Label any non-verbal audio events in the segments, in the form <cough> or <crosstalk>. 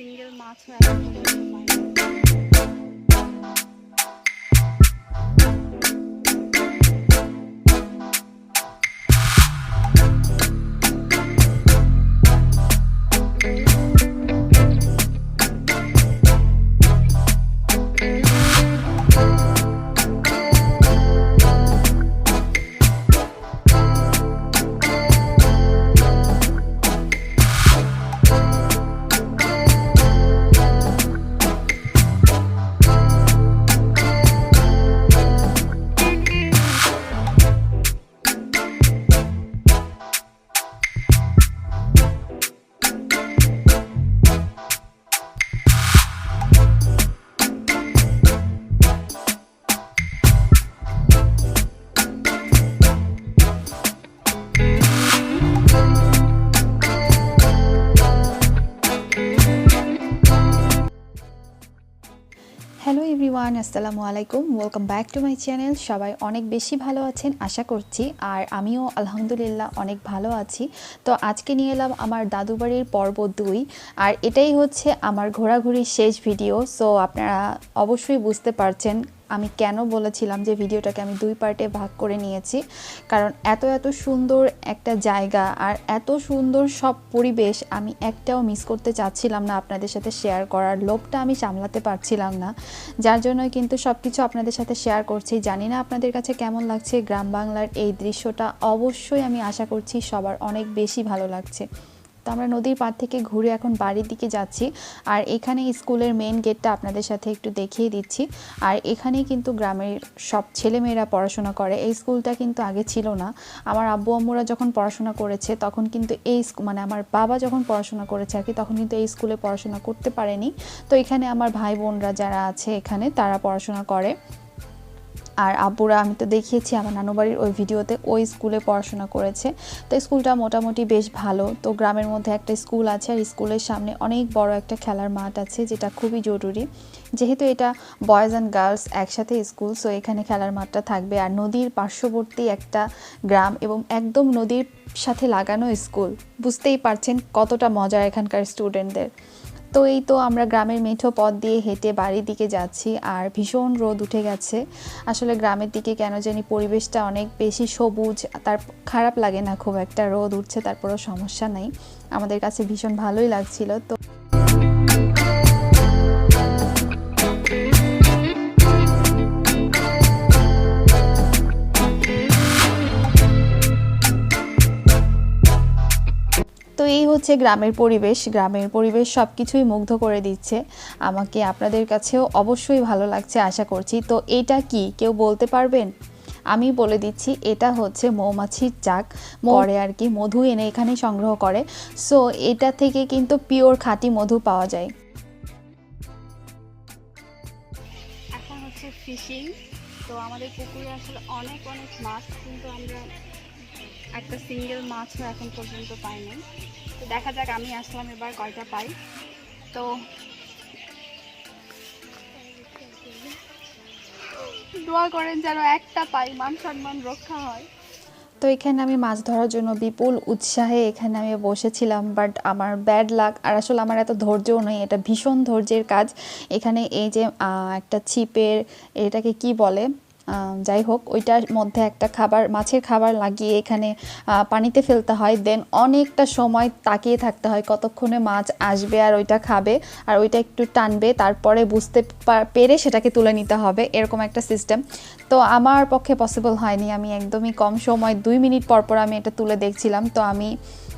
Single মাছও এখন everyone আসসালামু আলাইকুম। Welcome back to my channel সবাই অনেক বেশি ভালো আছেন, আশা করছি। আর আমিও আলহামদুলিল্লাহ অনেক ভালো আছি। তো আজকে নিয়ে এলাম আমার দাদুবাড়ির পর্ব দুই। আর এটাই হচ্ছে আমার ঘোরাঘুরির শেষ ভিডিও সো আপনারা অবশ্যই বুঝতে পারছেন আমি কেন বলেছিলাম যে ভিডিওটাকে আমি দুই পার্টে ভাগ করে নিয়েছি? কারণ এত এত সুন্দর একটা জায়গা আর এত সুন্দর সব পরিবেশ আমি একটাও মিস করতে চাচ্ছিলাম না আপনাদের সাথে শেয়ার করার লোভটা আমি সামলাতে পারছিলাম না। যার জন্য কিন্তু সব কিছু আপনাদের সাথে শেয়ার করছি। জানি না আপনাদের কাছে কেমন লাগছে। গ্রাম বাংলার এই দৃশ্যটা অবশ্যই আমি আশা করছি সবার অনেক বেশি ভালো লাগছে। তো আমরা নদীর পাড় থেকে ঘুরে এখন বাড়ির দিকে যাচ্ছি। আর এখানে স্কুলের মেন গেটটা আপনাদের সাথে একটু দেখিয়ে দিচ্ছি। আর এখানেই কিন্তু গ্রামের সব ছেলেমেয়েরা পড়াশোনা করে। এই স্কুলটা কিন্তু আগে ছিল না। আমার আব্বু আম্মুরা যখন পড়াশোনা করেছে, তখন কিন্তু এই মানে আমার বাবা যখন পড়াশোনা করেছে আর কি, তখন কিন্তু এই স্কুলে পড়াশোনা করতে পারেনি। তো এখানে আমার ভাই বোনরা যারা আছে এখানে, তারা পড়াশোনা করে। আর আব্বুরা, আমি তো দেখিয়েছি, আমার নানু বাড়ির ওই ভিডিওতে ওই স্কুলে পড়াশোনা করেছে। তো স্কুলটা মোটামুটি বেশ ভালো। তো গ্রামের মধ্যে একটা স্কুল আছে, আর স্কুলের সামনে অনেক বড় একটা খেলার মাঠ আছে, যেটা খুবই জরুরি। যেহেতু এটা বয়েজ অ্যান্ড গার্লস একসাথে স্কুল, সো এখানে খেলার মাঠটা থাকবে। আর নদীর পার্শ্ববর্তী একটা গ্রাম এবং একদম নদীর সাথে লাগানো স্কুল। বুঝতেই পারছেন কতটা মজা এখানকার স্টুডেন্টদের। তো এই তো আমরা গ্রামের মেঠো পথ দিয়ে হেঁটে বাড়ির দিকে যাচ্ছি, আর ভীষণ রোদ উঠে গেছে। আসলে গ্রামের দিকে কেন জানি পরিবেশটা অনেক বেশি সবুজ, তার খারাপ লাগে না খুব একটা, রোদ উঠছে তারপরেও সমস্যা নেই। আমাদের কাছে ভীষণ ভালোই লাগছিল, তো এই হচ্ছে গ্রামের পরিবেশ। গ্রামের পরিবেশ সব কিছুই মুগ্ধ করে দিচ্ছে। আমাকে আপনাদের কাছেও অবশ্যই ভালো লাগছে আশা করছি। তো এটা কি? কেউ বলতে পারবেন? আমি বলে দিচ্ছি এটা হচ্ছে মৌমাছির চাক। করে আর কি মধু এনে এখানে সংগ্রহ করে। সো এটা থেকে কিন্তু পিওর খাঁটি মধু পাওয়া যায়। এখন হচ্ছে ফিশিং। তো আমাদের পুকুরে আসলে অনেক অনেক মাছ কিন্তু আমরা একটা সিঙ্গেল মাছও এখন পর্যন্ত পাইনি। তো দেখা যাক, আমি আসলাম এবার, কয়টা পাই। তো দোয়া করেন যেন একটা পাই, মান সম্মান রক্ষা হয়। তো এখানে আমি মাছ ধরার জন্য বিপুল উৎসাহে এখানে আমি বসেছিলাম বাট আমার ব্যাড লাক আর আসলে আমার এত ধৈর্যও নেই এটা ভীষণ ধৈর্যের কাজ। এখানে এই যে একটা ছিপের, এটাকে কি বলে? যাই হোক, ওইটার মধ্যে একটা খাবার, মাছের খাবার লাগিয়ে এখানে পানিতে ফেলতে হয়। দেন অনেকটা সময় তাকিয়ে থাকতে হয়, কতক্ষণে মাছ আসবে আর ওইটা খাবে আর ওইটা একটু টানবে, তারপরে বুঝতে পেরে সেটাকে তুলে নিতে হবে, এরকম একটা সিস্টেম তো আমার পক্ষে পসিবল হয়নি, আমি একদমই কম সময়, দুই মিনিট পর পর আমি এটা তুলে দেখছিলাম। তো আমি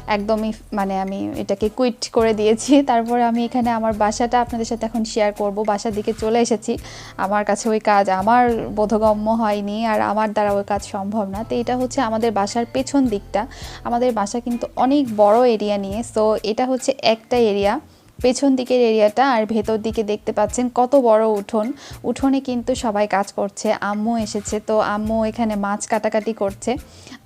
একদমই মানে আমি এটাকে কুইট করে দিয়েছি। <laughs> তারপরে আমি এখানে আমার বাসাটা আপনাদের সাথে এখন শেয়ার করব। বাসার দিকে চলে এসেছি। আমার কাছে ওই কাজ আমার বোধগম্য হয়নি আর আমার দ্বারা ওই কাজ সম্ভব না। তো এটা হচ্ছে আমাদের বাসার পেছন দিকটা। আমাদের বাসা কিন্তু অনেক বড় এরিয়া নিয়ে। সো এটা হচ্ছে একটা এরিয়া পেছন দিকের এরিয়াটা আর ভেতর দিকে দেখতে পাচ্ছেন কত বড় উঠোন। উঠোনে কিন্তু সবাই কাজ করছে। আম্মু এসেছে। তো আম্মু এখানে মাছ কাটাকাটি করছে।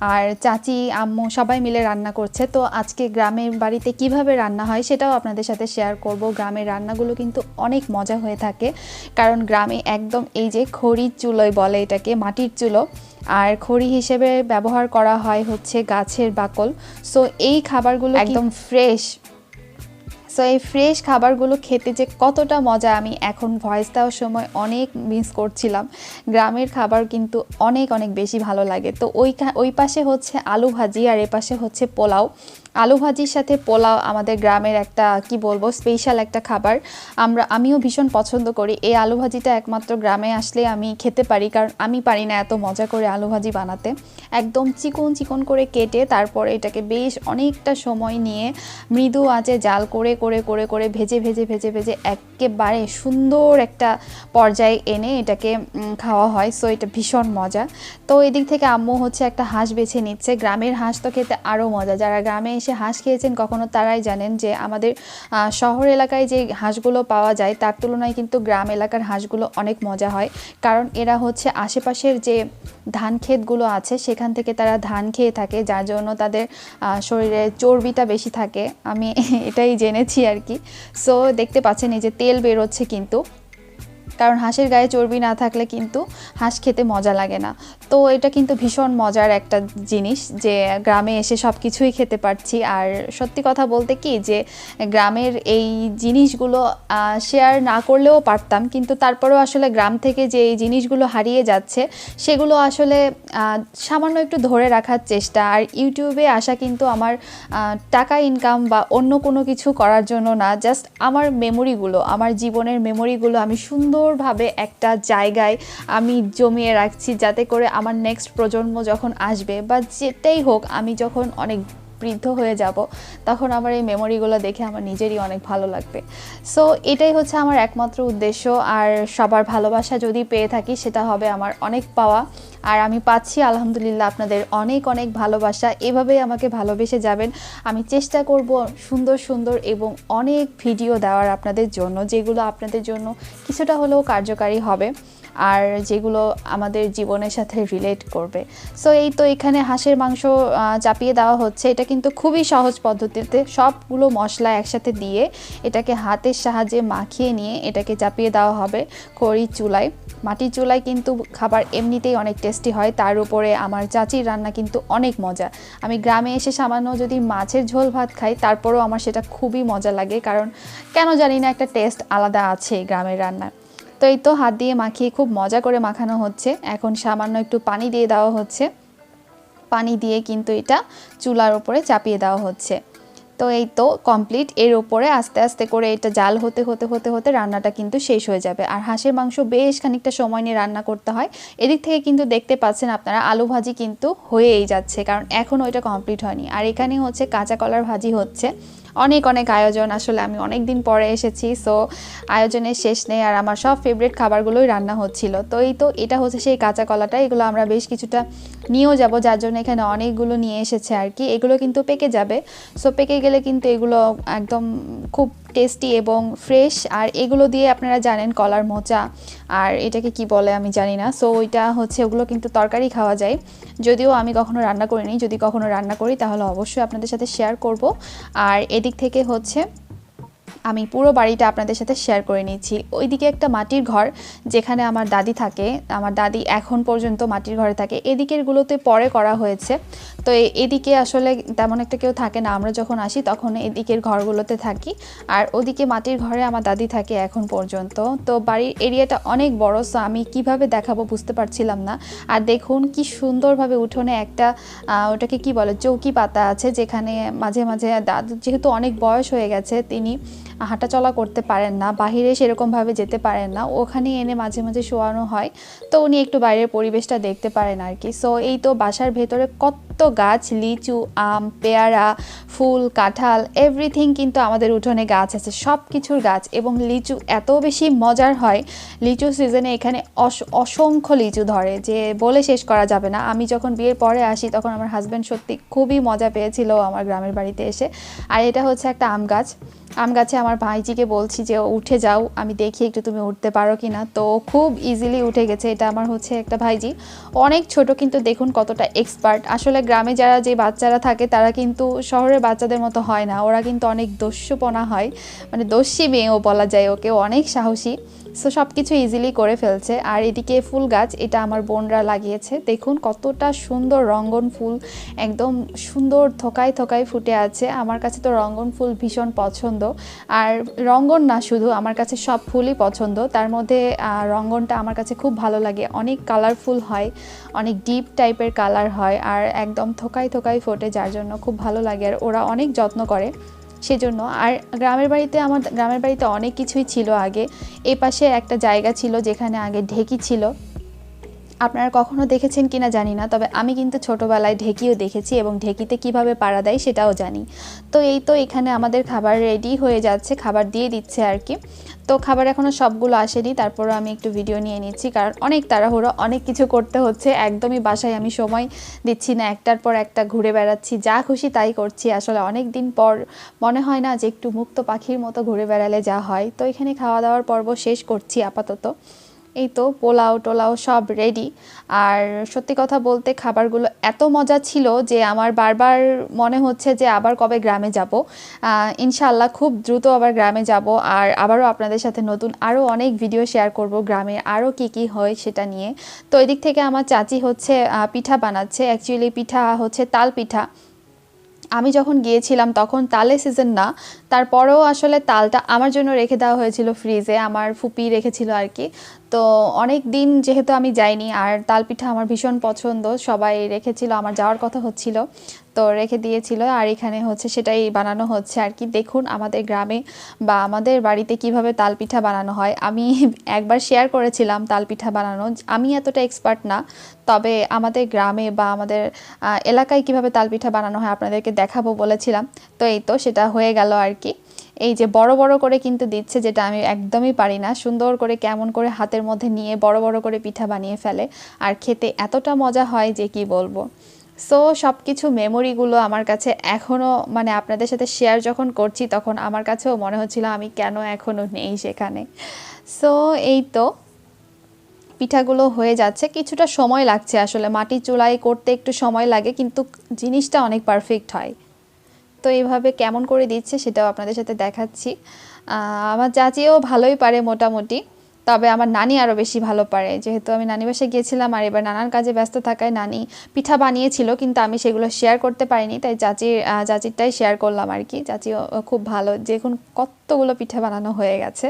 আর চাচি আম্মু সবাই মিলে রান্না করছে। তো আজকে গ্রামের বাড়িতে কীভাবে রান্না হয় সেটাও আপনাদের সাথে শেয়ার করব। গ্রামের রান্নাগুলো কিন্তু অনেক মজা হয়ে থাকে। কারণ গ্রামে একদম এই যে খড়ির চুলোয় বলে এটাকে মাটির চুলো। আর খড়ি হিসেবে ব্যবহার করা হয় হচ্ছে গাছের বাকল। সো এই খাবারগুলো একদম ফ্রেশ সো এই ফ্রেশ খাবারগুলো খেতে যে কতটা মজা, আমি এখন ভয়েস দেওয়ার সময় অনেক মিস করছিলাম। গ্রামের খাবার কিন্তু অনেক অনেক বেশি ভালো লাগে। তো ওই ওই পাশে হচ্ছে আলু ভাজি আর এ পাশে হচ্ছে পোলাও। আলু ভাজির সাথে পোলাও আমাদের গ্রামের একটা, কি বলব স্পেশাল একটা খাবার। আমরা, আমিও ভীষণ পছন্দ করি। এই আলু ভাজিটা একমাত্র গ্রামে আসলে আমি খেতে পারি, কারণ আমি পারি না এত মজা করে আলু ভাজি বানাতে। একদম চিকন চিকন করে কেটে তারপরে এটাকে বেশ অনেকটা সময় নিয়ে মৃদু আঁচে জাল করে করে করে করে ভেজে ভেজে ভেজে ভেজে একেবারে সুন্দর একটা পর্যায়ে এনে এটাকে খাওয়া হয়। সো এটা ভীষণ মজা। তো এদিক থেকে আম্মু হচ্ছে একটা হাঁস বেছে নিচ্ছে। গ্রামের হাঁস তো খেতে আরও মজা। যারা গ্রামে এসে হাঁস খেয়েছেন, কখনো তারাই জানেন যে আমাদের শহর এলাকায় যে হাঁসগুলো পাওয়া যায়, তার তুলনায় কিন্তু গ্রাম এলাকার হাঁসগুলো অনেক মজা হয়। কারণ এরা হচ্ছে আশেপাশের যে ধান ক্ষেতগুলো আছে, সেখান থেকে তারা ধান খেয়ে থাকে, যার জন্য তাদের শরীরে চর্বিটা বেশি থাকে। আমি এটাই জেনেছি আর কি। সো দেখতে পাচ্ছেন এই যে তেল বেরোচ্ছে কিন্তু। কারণ হাঁসের গায়ে চর্বি না থাকলে কিন্তু হাঁস খেতে মজা লাগে না। তো এটা কিন্তু ভীষণ মজার একটা জিনিস যে গ্রামে এসে সব কিছুই খেতে পারছি। আর সত্যি কথা বলতে কি যে গ্রামের এই জিনিসগুলো শেয়ার না করলেও পারতাম। কিন্তু তারপরেও আসলে গ্রাম থেকে যে এই জিনিসগুলো হারিয়ে যাচ্ছে, সেগুলো আসলে সামান্য একটু ধরে রাখার চেষ্টা। আর ইউটিউবে আসা কিন্তু আমার টাকা ইনকাম বা অন্য কোনো কিছু করার জন্য না জাস্ট আমার মেমোরিগুলো আমার জীবনের মেমোরিগুলো আমি সুন্দরভাবে একটা জায়গায় আমি জমিয়ে রাখছি যাতে করে আমার নেক্সট প্রজন্ম যখন আসবে বা যেটাই হোক, আমি যখন অনেক বৃদ্ধ হয়ে যাব, তখন আমার এই মেমোরিগুলো দেখে আমার নিজেরই অনেক ভালো লাগবে। সো এটাই হচ্ছে আমার একমাত্র উদ্দেশ্য, আর সবার ভালোবাসা যদি পেয়ে থাকি, সেটা হবে আমার অনেক পাওয়া। আর আমি পাচ্ছি, আলহামদুলিল্লাহ, আপনাদের অনেক অনেক ভালোবাসা। এভাবেই আমাকে ভালোবেসে যাবেন। আমি চেষ্টা করব সুন্দর সুন্দর এবং অনেক ভিডিও দেওয়ার আপনাদের জন্য, যেগুলো আপনাদের জন্য কিছুটা হলেও কার্যকারী হবে। আর যেগুলো আমাদের জীবনের সাথে রিলেট করবে। সো এই তো এখানে হাঁসের মাংস চাপিয়ে দেওয়া হচ্ছে। এটা কিন্তু খুবই সহজ পদ্ধতিতে সবগুলো মশলা একসাথে দিয়ে এটাকে হাতের সাহায্যে মাখিয়ে নিয়ে এটাকে চাপিয়ে দেওয়া হবে খড়ির চুলায়। মাটির চুলায় কিন্তু খাবার এমনিতেই অনেক টেস্টি হয়। তার উপরে আমার চাচির রান্না কিন্তু অনেক মজা। আমি গ্রামে এসে সামান্য যদি মাছের ঝোল ভাত খাই, তারপরেও আমার সেটা খুবই মজা লাগে। কারণ কেন জানি না একটা টেস্ট আলাদা আছে গ্রামের রান্নার। তো এই তো হাত দিয়ে মাখিয়ে খুব মজা করে মাখানো হচ্ছে। এখন সামান্য একটু পানি দিয়ে দেওয়া হচ্ছে। পানি দিয়ে কিন্তু এটা চুলার ওপরে চাপিয়ে দেওয়া হচ্ছে। তো এই তো কমপ্লিট এর ওপরে আস্তে আস্তে করে এটা জাল হতে হতে হতে হতে রান্নাটা কিন্তু শেষ হয়ে যাবে। আর হাঁসের মাংস বেশ খানিকটা সময় নিয়ে রান্না করতে হয়। এদিক থেকে কিন্তু দেখতে পাচ্ছেন আপনারা, আলু ভাজি কিন্তু হয়েই যাচ্ছে, কারণ এখনও এটা কমপ্লিট হয়নি। আর এখানে হচ্ছে কাঁচা কলার ভাজি হচ্ছে। অনেক অনেক আয়োজন। আসলে আমি অনেক দিন পরে এসেছি সো আয়োজনের শেষ নেই আর আমার সব ফেভারিট খাবারগুলোই রান্না হচ্ছিল। তো এই তো, এটা হচ্ছে সেই কাঁচা কলাটা এগুলো আমরা বেশ কিছুটা নিয়েও যাব, যার জন্য এখানে অনেকগুলো নিয়ে এসেছে আর কি। এগুলো কিন্তু পেকে যাবে সো পেকে গেলে কিন্তু এগুলো একদম খুব টেস্টি এবং ফ্রেশ আর এগুলো দিয়ে আপনারা জানেন কলার মোচা, আর এটাকে কি বলে আমি জানি না। সো ওইটা হচ্ছে, ওগুলো কিন্তু তরকারি খাওয়া যায়। যদিও আমি কখনো রান্না করিনি, যদি কখনো রান্না করি, তাহলে অবশ্যই আপনাদের সাথে শেয়ার করব। আর এদিক থেকে হচ্ছে আমি পুরো বাড়িটা আপনাদের সাথে শেয়ার করে নিচ্ছি। ওইদিকে একটা মাটির ঘর, যেখানে আমার দাদি থাকে। আমার দাদি এখন পর্যন্ত মাটির ঘরে থাকে। এদিকেরগুলোতে পরে করা হয়েছে। তো এদিকে আসলে তেমন একটা কেউ থাকে না। আমরা যখন আসি তখন এদিকের ঘরগুলোতে থাকি। আর ওদিকে মাটির ঘরে আমার দাদি থাকে এখন পর্যন্ত। তো বাড়ির এরিয়াটা অনেক বড় সো আমি কীভাবে দেখাবো বুঝতে পারছিলাম না। আর দেখুন কি সুন্দরভাবে উঠোনে একটা ওটাকে কি বলে, চৌকি পাতা আছে, যেখানে মাঝে মাঝে দাদু, যেহেতু অনেক বয়স হয়ে গেছে, তিনি হাঁটাচলা করতে পারেন না, বাহিরে সেরকমভাবে যেতে পারেন না, ওখানে এনে মাঝে মাঝে শোয়ানো হয়। তো উনি একটু বাইরের পরিবেশটা দেখতে পারেন আর কি। সো এই তো বাসার ভেতরে কত গাছ, লিচু, আম, পেয়ারা, ফুল, কাঁঠাল এভরিথিং কিন্তু আমাদের উঠোনে গাছ আছে সব কিছুর গাছ। এবং লিচু এত বেশি মজার হয় লিচু সিজনে এখানে অস- অসংখ্য লিচু ধরে, যে বলে শেষ করা যাবে না। আমি যখন বিয়ের পরে আসি, তখন আমার হাজব্যান্ড সত্যি খুবই মজা পেয়েছিল আমার গ্রামের বাড়িতে এসে। আর এটা হচ্ছে একটা আম গাছ। আম গাছে আমার ভাইজিকে বলছি যে, উঠে যাও, আমি দেখি একটু তুমি উঠতে পারো কি না তো খুব ইজিলি উঠে গেছে। এটা আমার হচ্ছে একটা ভাইজি। অনেক ছোট কিন্তু দেখুন কতটা এক্সপার্ট আসলে গ্রামে যারা যে বাচ্চারা থাকে, তারা কিন্তু শহরের বাচ্চাদের মতো হয় না। ওরা কিন্তু অনেক দস্যুপনা হয়। মানে দস্যি মেয়েও বলা যায় ওকে, অনেক সাহসী। সো সব কিছু ইজিলি করে ফেলছে। আর এদিকে ফুল গাছ, এটা আমার বোনরা লাগিয়েছে। দেখুন কতটা সুন্দর রঙ্গন ফুল, একদম সুন্দর থোকায় থোকায় ফুটে আছে। আমার কাছে তো রঙ্গন ফুল ভীষণ পছন্দ। আর রঙ্গন না শুধু, আমার কাছে সব ফুলই পছন্দ। তার মধ্যে রঙ্গনটা আমার কাছে খুব ভালো লাগে। অনেক কালারফুল হয়, অনেক ডিপ টাইপের কালার হয়। আর একদম থোকায় থোকায় ফোটে, যার জন্য খুব ভালো লাগে। আর ওরা অনেক যত্ন করে। সেজন্য। আর গ্রামের বাড়িতে আমার, গ্রামের বাড়িতে অনেক কিছুই ছিল আগে। এ পাশে একটা জায়গা ছিল যেখানে আগে ঢেকি ছিল। আপনারা কখনো দেখেছেন কিনা জানি না, তবে আমি কিন্তু ছোটোবেলায় ঢেকিও দেখেছি এবং ঢেকিতে কীভাবে পাড়া দেয় সেটাও জানি। তো এই তো এখানে আমাদের খাবার রেডি হয়ে যাচ্ছে, খাবার দিয়ে দিচ্ছে আর কি। তো খাবার এখনও সবগুলো আসেনি, তারপরও আমি একটু ভিডিও নিয়ে নিচ্ছি, কারণ অনেক তাড়াহুড়ো, অনেক কিছু করতে হচ্ছে, একদমই বাসায় আমি সময় দিচ্ছি না, একটার পর একটা ঘুরে বেড়াচ্ছি, যা খুশি তাই করছি, আসলে অনেক দিন পর মনে হয় না যে একটু মুক্ত পাখির মতো ঘুরে বেড়ালে যা হয়। তো এখানে খাওয়া দাওয়ার পর্ব শেষ করছি আপাতত। এই তো পোলাও টোলাও সব রেডি আর সত্যি কথা বলতে খাবারগুলো এত মজা ছিল যে আমার বারবার মনে হচ্ছে যে আবার কবে গ্রামে যাব। ইনশাল্লাহ খুব দ্রুত আবার গ্রামে যাব আর আবারও আপনাদের সাথে নতুন আরও অনেক ভিডিও শেয়ার করব গ্রামে আরও কি কি হয় সেটা নিয়ে। তো এদিক থেকে আমার চাচি হচ্ছে পিঠা বানাচ্ছে। অ্যাকচুয়ালি পিঠা হচ্ছে তাল পিঠা। আমি যখন গিয়েছিলাম তখন তালে সিজন না, তারপরেও আসলে তালটা আমার জন্য রেখে দেওয়া হয়েছিল ফ্রিজে আমার ফুপি রেখেছিল আর কি। তো অনেক দিন যেহেতু আমি যাইনি, আর তালপিঠা আমার ভীষণ পছন্দ, সবাই রেখেছিল, আমার যাওয়ার কথা হচ্ছিল। তো রেখে দিয়েছিল। আর এখানে হচ্ছে সেটাই বানানো হচ্ছে। আর কি দেখুন আমাদের গ্রামে বা আমাদের বাড়িতে কীভাবে তাল পিঠা বানানো হয়। আমি একবার শেয়ার করেছিলাম তাল পিঠা বানানো। আমি এতটা এক্সপার্ট না। তবে আমাদের গ্রামে বা আমাদের এলাকায় কীভাবে তাল পিঠা বানানো হয় আপনাদেরকে দেখাবো বলেছিলাম। তো এই তো সেটা হয়ে গেল আর কি। এই যে বড় বড় করে কিন্তু দিচ্ছে যেটা আমি একদমই পারি না। সুন্দর করে কেমন করে হাতের মধ্যে নিয়ে বড় বড় করে পিঠা বানিয়ে ফেলে। আর খেতে এতটা মজা হয় যে কি বলব। সো সব কিছু মেমোরিগুলো আমার কাছে এখনও মানে আপনাদের সাথে শেয়ার যখন করছি, তখন আমার কাছেও মনে হচ্ছিল আমি কেন এখনও নেই সেখানে। সো এই তো। পিঠাগুলো হয়ে যাচ্ছে। কিছুটা সময় লাগছে আসলে। মাটির চুলায় করতে একটু সময় লাগে, কিন্তু জিনিসটা অনেক পারফেক্ট হয়। তো এইভাবে কেমন করে দিচ্ছে সেটাও আপনাদের সাথে দেখাচ্ছি। আমার চাচিও ভালোই পারে মোটামুটি। তবে আমার নানি আরও বেশি ভালো পারে। যেহেতু আমি নানি বাসায় গিয়েছিলাম আর এবার নানার কাজে ব্যস্ত থাকায় নানি পিঠা বানিয়েছিল, কিন্তু আমি সেগুলো শেয়ার করতে পারিনি, তাই চাচির চাচিরটাই শেয়ার করলাম আর কি। চাচিও খুব ভালো দেখুন কতগুলো পিঠা বানানো হয়ে গেছে।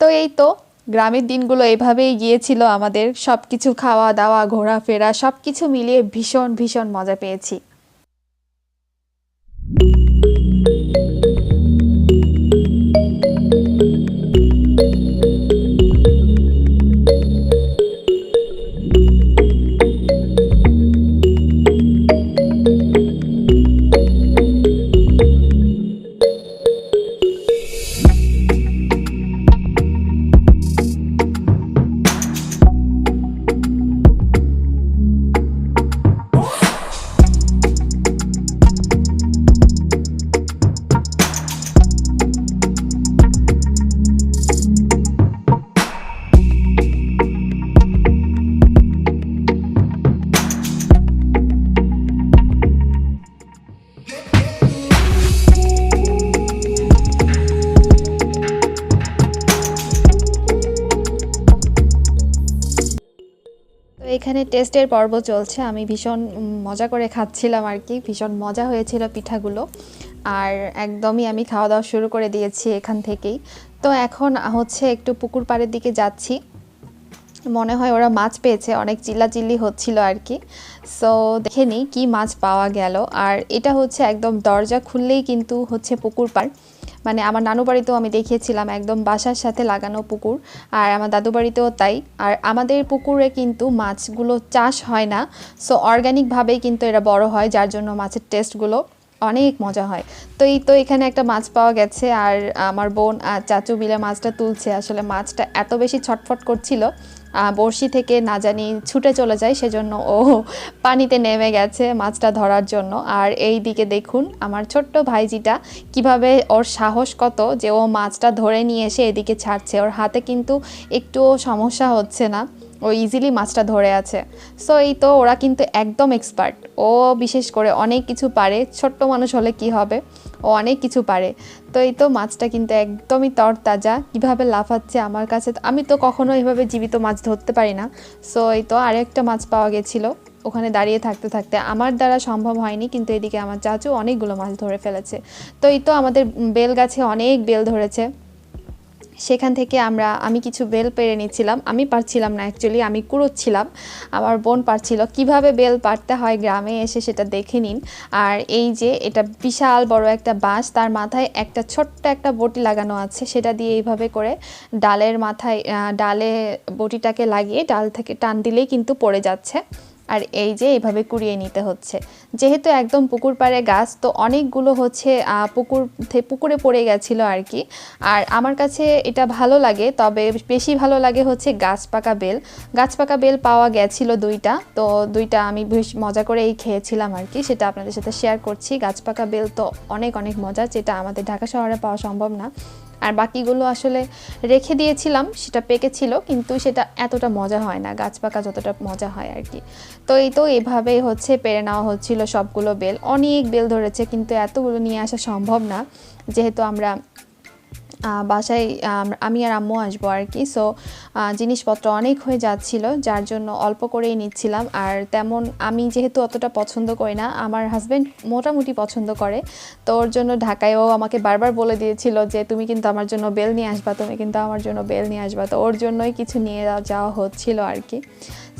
তো এই তো গ্রামের দিনগুলো এভাবেই গিয়েছিল আমাদের। সব কিছু খাওয়া দাওয়া ঘোরাফেরা সব কিছু মিলিয়ে ভীষণ ভীষণ মজা পেয়েছি। এখানে টেস্টের পর্ব চলছে। আমি ভীষণ মজা করে খাচ্ছিলাম আর কি। ভীষণ মজা হয়েছিল পিঠাগুলো। আর একদমই আমি খাওয়া দাওয়া শুরু করে দিয়েছি এখান থেকেই। তো এখন হচ্ছে একটু পুকুর পাড়ের দিকে যাচ্ছি। মনে হয় ওরা মাছ পেয়েছে, অনেক চিল্লাচিল্লি হচ্ছিল আর কি। সো দেখে নিই কী মাছ পাওয়া গেল। আর এটা হচ্ছে একদম দরজা খুললেই কিন্তু হচ্ছে পুকুর পাড়। মানে আমার নানু বাড়িতেও আমি দেখিয়েছিলাম একদম বাসার সাথে লাগানো পুকুর, আর আমার দাদু বাড়িতেও তাই। আর আমাদের পুকুরে কিন্তু মাছগুলো চাষ হয় না সো অর্গ্যানিকভাবেই কিন্তু এরা বড় হয়, যার জন্য মাছের টেস্টগুলো অনেক মজা হয়। তো এই তো এখানে একটা মাছ পাওয়া গেছে, আর আমার বোন আর চাচু মিলে মাছটা তুলছে। আসলে মাছটা এত বেশি ছটফট করছিল বড়শি থেকে না জানি ছুটে চলে যায়, সেজন্য ও পানিতে নেমে গেছে মাছটা ধরার জন্য। আর এই দিকে দেখুন, আমার ছোট্ট ভাইজিটা কীভাবে ওর সাহস কত যে ও মাছটা ধরে নিয়ে এসে এদিকে ছাড়ছে। ওর হাতে কিন্তু একটুও সমস্যা হচ্ছে না। ও ইজিলি মাছটা ধরে আছে। সো এই তো ওরা কিন্তু একদম এক্সপার্ট ও বিশেষ করে অনেক কিছু পারে, ছোট্ট মানুষ হলে কি হবে? ও অনেক কিছু পারে। তো এই তো মাছটা কিন্তু একদমই তরতাজা। কীভাবে লাফাচ্ছে আমার কাছে আমি তো কখনো এইভাবে জীবিত মাছ ধরতে পারি না। সো এই তো আরেকটা মাছ পাওয়া গেছিল। ওখানে দাঁড়িয়ে থাকতে থাকতে। আমার দ্বারা সম্ভব হয়নি, কিন্তু এদিকে আমার চাচু অনেকগুলো মাছ ধরে ফেলেছে। তো এই তো আমাদের বেল গাছে অনেক বেল ধরেছে। সেখান থেকে আমরা, আমি কিছু বেল পেরে নিচ্ছিলাম। আমি পারছিলাম না অ্যাকচুয়ালি আমি কুড়োচ্ছিলাম। আমার বোন পারছিল। কীভাবে বেল পারতে হয় গ্রামে এসে সেটা দেখে নিন। আর এই যে, এটা বিশাল বড় একটা বাঁশ, তার মাথায় একটা ছোট্ট একটা বটি লাগানো আছে। সেটা দিয়ে এইভাবে করে ডালের মাথায় ডালে বটিটাকে লাগিয়ে ডাল থেকে টান দিলেই কিন্তু পড়ে যাচ্ছে। আর এই যে এইভাবে কুড়িয়ে নিতে হচ্ছে। যেহেতু একদম পুকুর পাড়ে গাছ, তো অনেকগুলো হচ্ছে পুকুর পুকুরে পড়ে গেছিল আর কি। আর আমার কাছে এটা ভালো লাগে, তবে বেশি ভালো লাগে হচ্ছে গাছ পাকা বেল। গাছ পাকা বেল পাওয়া গেছিল দুইটা, তো দুইটা আমি বেশ মজা করেই খেয়েছিলাম আর কি, সেটা আপনাদের সাথে শেয়ার করছি। গাছ পাকা বেল তো অনেক অনেক মজা, যেটা আমাদের ঢাকা শহরে পাওয়া সম্ভব না। আর বাকিগুলো আসলে রেখে দিয়েছিলাম, সেটা পেকেছিল কিন্তু সেটা এতটা মজা হয় না, গাছ পাকা যতটা মজা হয় আর কি। তো এই তো এভাবেই হচ্ছে পেরে নেওয়া হচ্ছিল সবগুলো বেল। অনেক বেল ধরেছে, কিন্তু এতগুলো নিয়ে আসা সম্ভব না, যেহেতু আমরা বাসায়, আমি আর আম্মু আসব আর কি। সো জিনিসপত্র অনেক হয়ে যাচ্ছিল, যার জন্য অল্প করেই নিচ্ছিলাম। আর তেমন আমি যেহেতু অতটা পছন্দ করি না, আমার হাজব্যান্ড মোটামুটি পছন্দ করে। তো ওর জন্য ঢাকায়ও আমাকে বারবার বলে দিয়েছিল যে, তুমি কিন্তু আমার জন্য বেল নিয়ে আসবা, তুমি কিন্তু আমার জন্য বেল নিয়ে আসবা। তো ওর জন্যই কিছু নিয়ে যাওয়া- হচ্ছিল আর কি।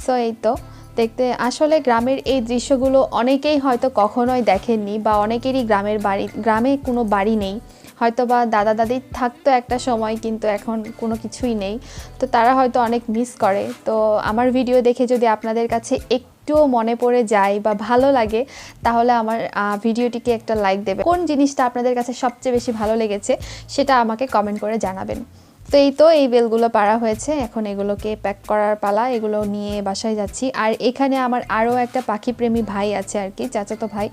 সো এই তো। দেখতে, আসলে গ্রামের এই দৃশ্যগুলো অনেকেই হয়তো কখনোই দেখেননি বা অনেকেরই গ্রামের বাড়ি, গ্রামে কোনো বাড়ি নেই। হয়তো বা দাদা দাদি থাকতো একটা সময়, কিন্তু এখন কোনো কিছুই নেই। তো তারা হয়তো অনেক মিস করে। তো আমার ভিডিও দেখে যদি আপনাদের কাছে একটুও মনে পড়ে যায় বা ভালো লাগে, তাহলে আমার ভিডিওটিকে একটা লাইক দেবে। কোন জিনিসটা আপনাদের কাছে সবচেয়ে বেশি ভালো লেগেছে, সেটা আমাকে কমেন্ট করে জানাবেন। তো এই তো এই বেলগুলো পাড়া হয়েছে, এখন এগুলোকে প্যাক করার পালা, এগুলো নিয়ে বাসায় যাচ্ছি। আর এখানে আমার আরও একটা পাখি প্রেমী ভাই আছে আর কি, চাচাতো ভাই।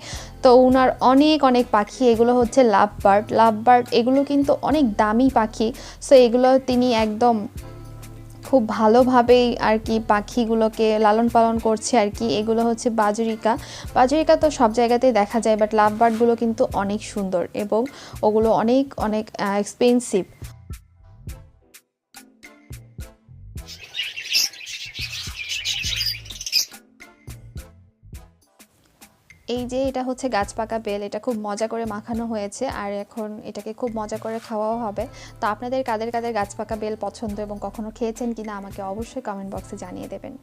তো ওনার অনেক অনেক পাখি, এগুলো হচ্ছে লাভ বার্ড লাভ বার্ড এগুলো কিন্তু অনেক দামি পাখি সো এগুলো তিনি একদম খুব ভালোভাবেই আর কি পাখিগুলোকে লালন পালন করছে আর কি। এগুলো হচ্ছে বাজুরিকা। বাজুরিকা তো সব জায়গাতেই দেখা যায় বাট লাভ বার্ডগুলো কিন্তু অনেক সুন্দর এবং ওগুলো অনেক অনেক এক্সপেন্সিভ এই যে এটা হচ্ছে গাছ পাকা বেল, এটা খুব মজা করে মাখানো হয়েছে আর এখন এটাকে খুব মজা করে খাওয়াও হবে। তো আপনাদের কাদের কাদের গাছ পাকা বেল পছন্দ এবং কখনো খেয়েছেন কিনা আমাকে অবশ্যই কমেন্ট বক্সে জানিয়ে দেবেন।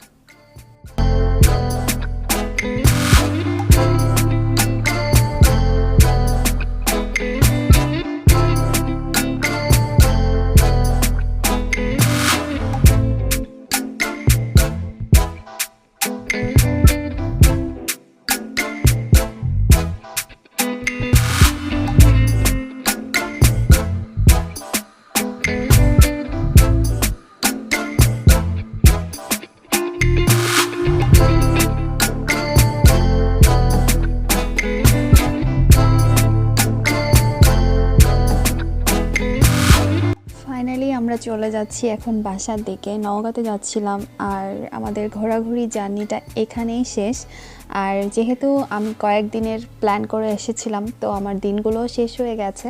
আমরা চলে যাচ্ছি এখন বাসার দিকে, নওগাঁতে যাচ্ছিলাম আর আমাদের ঘোরাঘুরি জার্নিটা এখানেই শেষ। আর যেহেতু আমি কয়েকদিনের প্ল্যান করে এসেছিলাম, তো আমার দিনগুলো শেষ হয়ে গেছে।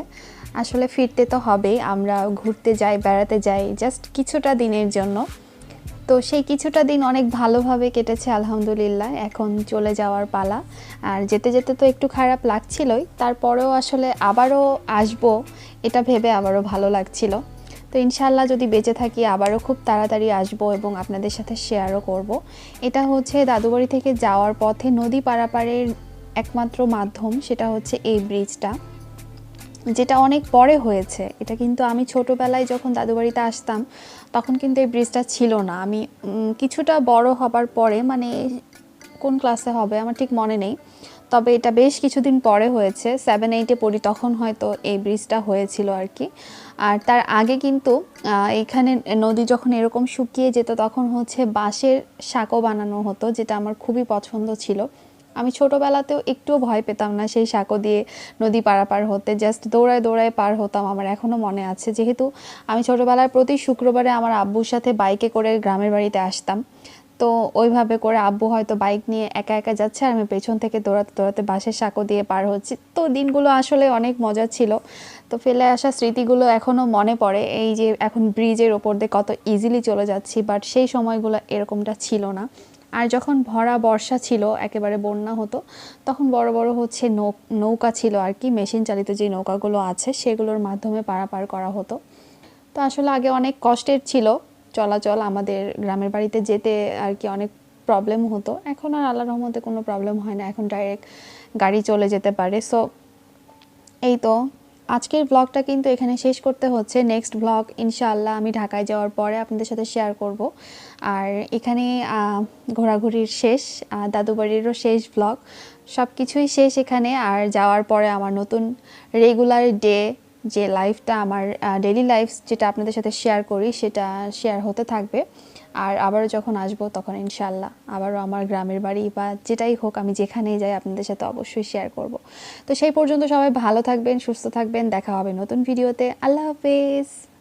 আসলে ফিরতে তো হবেই, আমরা ঘুরতে যাই, বেড়াতে যাই জাস্ট কিছুটা দিনের জন্য। তো সেই কিছুটা দিন অনেক ভালোভাবে কেটেছে, আলহামদুলিল্লাহ, এখন চলে যাওয়ার পালা। আর যেতে যেতে তো একটু খারাপ লাগছিলই, তারপরেও আসলে আবারও আসব, এটা ভেবে আবারও ভালো লাগছিল। তো ইনশাল্লাহ যদি বেঁচে থাকি আবারও খুব তাড়াতাড়ি আসব এবং আপনাদের সাথে শেয়ারও করব। এটা হচ্ছে দাদুবাড়ি থেকে যাওয়ার পথে নদী পারাপারের একমাত্র মাধ্যম, সেটা হচ্ছে এই ব্রিজটা। যেটা অনেক পরে হয়েছে। এটা কিন্তু আমি ছোটোবেলায় যখন দাদুবাড়িতে আসতাম, তখন কিন্তু এই ব্রিজটা ছিল না। আমি কিছুটা বড় হবার পরে মানে কোন ক্লাসে হবে আমার ঠিক মনে নেই। তবে এটা বেশ কিছুদিন পরে হয়েছে সেভেন এইটে পড়ি, তখন হয়তো এই ব্রিজটা হয়েছিল আর কি। আর তার আগে কিন্তু এখানে নদী যখন এরকম শুকিয়ে যেত, তখন হচ্ছে বাঁশের সাঁকো বানানো হতো, যেটা আমার খুবই পছন্দ ছিল। আমি ছোটোবেলাতেও একটুও ভয় পেতাম না সেই সাঁকো দিয়ে নদী পারাপার হতে জাস্ট দৌড়ায় দৌড়ায় পার হতাম আমার এখনও মনে আছে। যেহেতু আমি ছোটোবেলার প্রতি শুক্রবারে আমার আব্বুর সাথে বাইকে করে গ্রামের বাড়িতে আসতাম তো ওইভাবে করে আব্বু হয়তো বাইক নিয়ে একা একা যাচ্ছে আর আমি পেছন থেকে দৌড়াতে দৌড়াতে বাসের সাঁকো দিয়ে পার হচ্ছি। তো দিনগুলো আসলে অনেক মজা ছিল। তো ফেলে আসা স্মৃতিগুলো এখনও মনে পড়ে। এই যে এখন ব্রিজের ওপর দিয়ে কত ইজিলি চলে যাচ্ছি বাট সেই সময়গুলো এরকমটা ছিল না। আর যখন ভরা বর্ষা ছিল, একেবারে বন্যা হতো, তখন বড় বড় হচ্ছে নৌকা ছিল আর কি। মেশিন চালিত যে নৌকাগুলো আছে, সেগুলোর মাধ্যমে পারাপার করা হতো। তো আসলে আগে অনেক কষ্টের ছিল চলাচল আমাদের গ্রামের বাড়িতে যেতে আর কি অনেক প্রবলেম হতো। এখন আর আল্লাহ রহমতে কোনো প্রবলেম হয় না। এখন ডাইরেক্ট গাড়ি চলে যেতে পারে। সো এই তো। আজকের ব্লগটা কিন্তু এখানে শেষ করতে হচ্ছে। নেক্সট ব্লগ ইনশাআল্লাহ আমি ঢাকায় যাওয়ার পরে আপনাদের সাথে শেয়ার করব। আর এখানে ঘোরাঘুরির শেষ দাদুবাড়িরও শেষ ব্লগ সব কিছুই শেষ এখানে। আর যাওয়ার পরে আমার নতুন রেগুলার ডে যে লাইফটা আমার ডেলি লাইফ যেটা আপনাদের সাথে শেয়ার করি, সেটা শেয়ার হতে থাকবে। আর আবারও যখন আসব, তখন ইনশাল্লাহ আবারও আমার গ্রামের বাড়ি বা যেটাই হোক, আমি যেখানেই যাই, আপনাদের সাথে অবশ্যই শেয়ার করব। তো সেই পর্যন্ত সবাই ভালো থাকবেন, সুস্থ থাকবেন, দেখা হবে নতুন ভিডিওতে আল্লাহ হাফেজ!